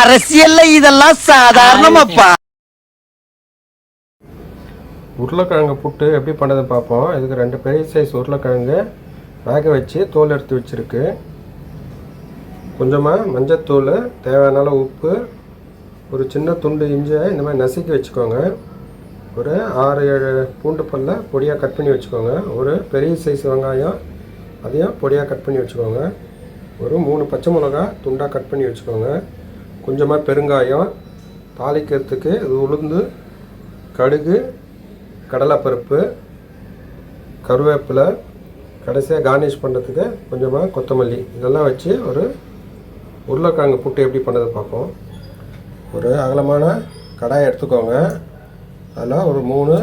அரசியல்ல இதெல்லாம் சாதாரணமாப்பா. உருளைக்கிழங்கு புட்டு எப்படி பண்ணது பார்ப்போம். இதுக்கு ரெண்டு பெரிய சைஸ் உருளைக்கிழங்கு வேக வச்சு தோல் எடுத்து வச்சுருக்கு. கொஞ்சமாக மஞ்சத்தூள் தேவையான அளவு உப்பு ஒரு சின்ன துண்டு இஞ்சியை இந்த மாதிரி நசுக்கி வச்சுக்கோங்க. ஒரு ஆறு ஏழு பூண்டு பல்ல பொடியாக கட் பண்ணி வச்சுக்கோங்க. ஒரு பெரிய சைஸ் வெங்காயம் அதையும் பொடியாக கட் பண்ணி வச்சுக்கோங்க. ஒரு மூணு பச்சை மிளகா துண்டாக கட் பண்ணி வச்சுக்கோங்க. கொஞ்சமாக பெருங்காயம் தாளிக்கிறதுக்கு இது உளுந்து கடுகு கடலைப்பருப்பு கருவேப்பிலை கடைசியாக கார்னிஷ் பண்ணுறதுக்கு கொஞ்சமாக கொத்தமல்லி. இதெல்லாம் வச்சு ஒரு உருளைக்கிழங்கு புட்டு எப்படி பண்ணது பார்ப்போம். ஒரு அகலமான கடாயை எடுத்துக்கோங்க. அதில் ஒரு மூணு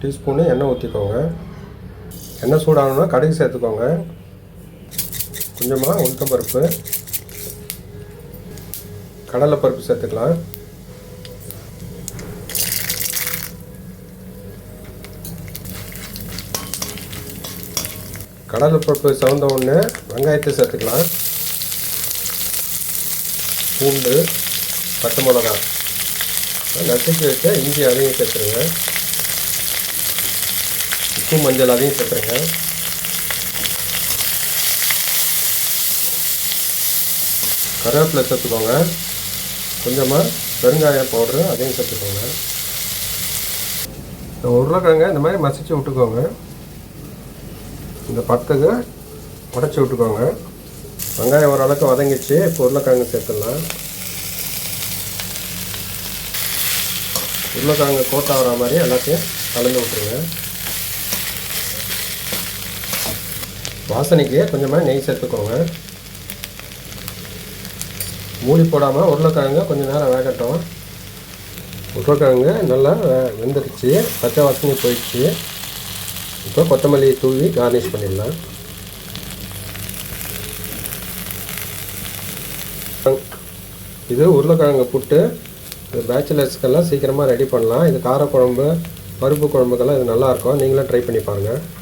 டீஸ்பூனு எண்ணெய் ஊற்றிக்கோங்க எண்ணெய் சூடாகணும்னா கடுகு சேர்த்துக்கோங்க. கொஞ்சமாக உளுத்தம்பருப்பு கடலைப்பருப்பு சேர்த்துக்கலாம். கடலைப்பருப்பு சவுந்த உடனே வெங்காயத்தை சேர்த்துக்கலாம். பூண்டு பச்சை மிளகா. நசுக்கி வச்ச இஞ்சி அதையும் சேர்த்துருங்க. உப்பு மஞ்சள் அதையும் சேர்த்துருங்க. கருவேப்பிலை சேர்த்துக்கோங்க. கொஞ்சமாக பெருங்காயம் பவுடரு அதையும் சேர்த்துக்கோங்க. உருளைக்கிழங்க இந்த மாதிரி மசிச்சு விட்டுக்கோங்க. இந்த பத்துக்கு உடச்சி விட்டுக்கோங்க. வெங்காயம் ஓரளவுக்கு வதங்கிச்சு இப்போ உருளைக்கிழங்கு சேர்த்துடலாம். உருளைக்கிழங்கு கோட்டா வர மாதிரி எல்லாத்தையும் கலந்து விட்டுருங்க. வாசனைக்கு கொஞ்சமாக நெய் சேர்த்துக்கோங்க. மூடி போடாமல் உருளைக்கிழங்கு கொஞ்சம் நேரம் வேகட்டும். உருளைக்கிழங்கு நல்லா வே- வெந்துருச்சு பச்சை வாசனை போயிடுச்சு. இப்போ கொத்தமல்லி தூவி கார்னிஷ் பண்ணிடலாம். இது உருளைக்கிழங்கு புட்டு. இது பேச்சுலர்ஸ்க்கெல்லாம் சீக்கிரமாக ரெடி பண்ணலாம். இது காரக்குழம்பு பருப்பு குழம்புக்கெல்லாம் இது நல்லாயிருக்கும் நீங்களும் ட்ரை பண்ணி பாருங்கள்